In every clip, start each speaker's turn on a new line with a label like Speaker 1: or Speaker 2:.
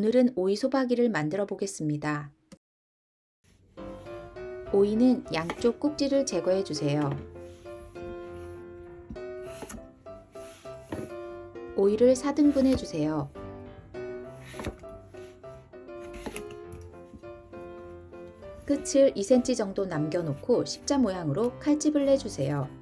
Speaker 1: 오늘은 오이 소박이를 만들어 보겠습니다. 오이는 양쪽 꼭지를 제거해 주세요. 오이를 4등분 해 주세요. 끝을 2cm 정도 남겨놓고 십자 모양으로 칼집을 내주세요.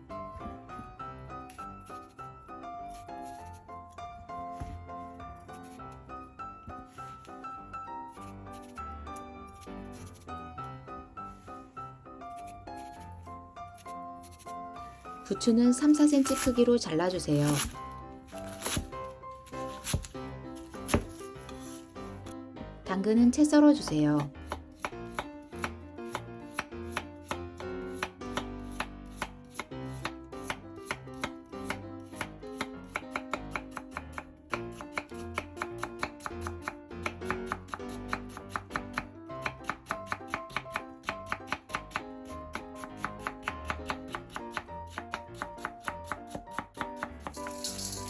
Speaker 1: 부추는 3, 4cm 크기로 잘라주세요. 당근은 채 썰어주세요.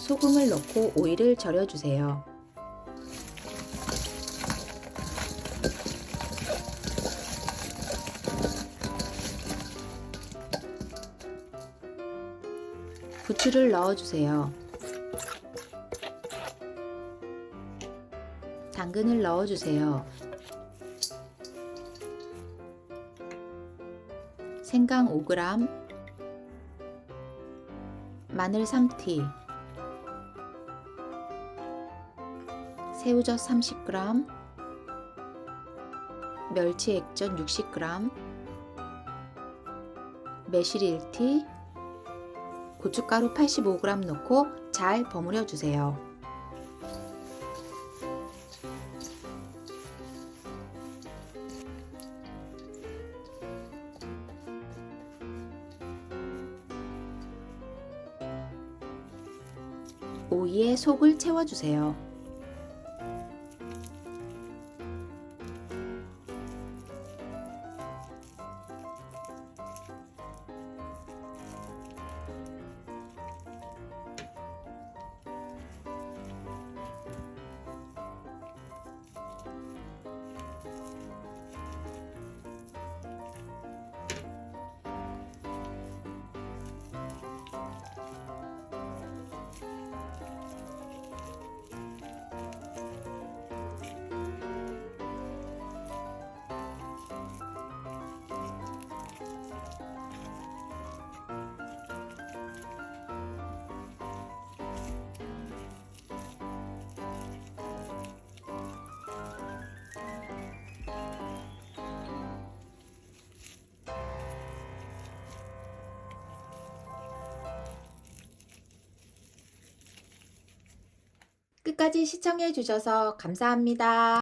Speaker 1: 소금을 넣고 오이를 절여주세요. 부추를 넣어주세요. 당근을 넣어주세요. 생강 5g, 마늘 3티, 새우젓 30g, 멸치 액젓 60g, 매실 1티, 고춧가루 85g 넣고 잘 버무려 주세요. 오이에 속을 채워주세요. 끝까지 시청해 주셔서 감사합니다.